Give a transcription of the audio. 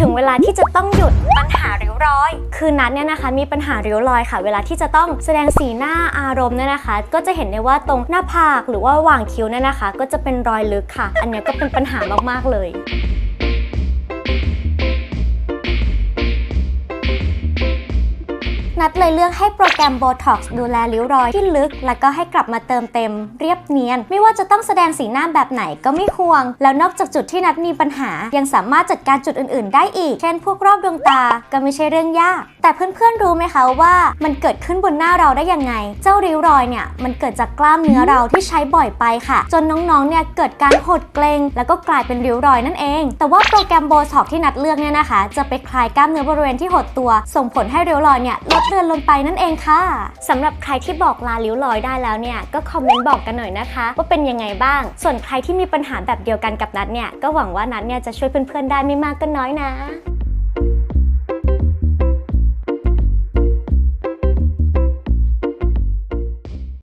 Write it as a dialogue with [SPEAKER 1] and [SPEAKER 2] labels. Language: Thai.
[SPEAKER 1] ถึงเวลาที่จะต้องหยุดปัญหาริ้วรอย คือนัดเนี่ยนะคะมีปัญหาริ้วรอยค่ะ เวลาที่จะต้องแสดงสีหน้าอารมณ์เนี่ยนะคะ ก็จะเห็นได้ว่าตรงหน้าผากหรือว่าหว่างคิ้วเนี่ยนะคะ ก็จะเป็นรอยลึกค่ะ อันนี้ก็เป็นปัญหามากๆเลย นัดเลยเลือกให้โปรแกรม Botox ดูแลริ้วรอยที่ลึก แล้วก็ให้กลับมาเติมเต็ม เรียบเนียน ไม่ว่าจะต้องแสดงสีหน้าแบบไหนก็ไม่ห่วง แล้วนอกจากจุดที่นัดมีปัญหา ยังสามารถจัดการจุดอื่น ๆ ได้อีก เช่นพวกรอบดวงตาก็ไม่ใช่เรื่องยาก แต่เพื่อน ๆ รู้ไหมคะว่ามันเกิดขึ้นบนหน้าเราได้ยังไง เจ้าริ้วรอยเนี่ยมันเกิดจากกล้ามเนื้อเราที่ใช้บ่อยไปค่ะ จนน้อง ๆ เนี่ยเกิดการหดเกร็งแล้วก็กลายเป็นริ้วรอยนั่นเอง แต่ว่าโปรแกรมโบท็อกที่นัดเลือกเนี่ยนะคะ จะไปคลายกล้ามเนื้อบริเวณที่หดตัว ส่งผลให้ริ้วรอยเนี่ยลดเลินลงไปนั่นเองค่ะสำหรับใครที่บอกลาลิ้วลอยได้แล้วเนี่ยก็คอมเมนต์บอกกันหน่อยนะคะ ว่าเป็นยังไงบ้าง ส่วนใครที่มีปัญหาแบบเดียวกันกับนัดเนี่ยก็หวังว่านัดเนี่ยจะช่วยเพื่อนๆได้ไม่มากก็น้อยนะ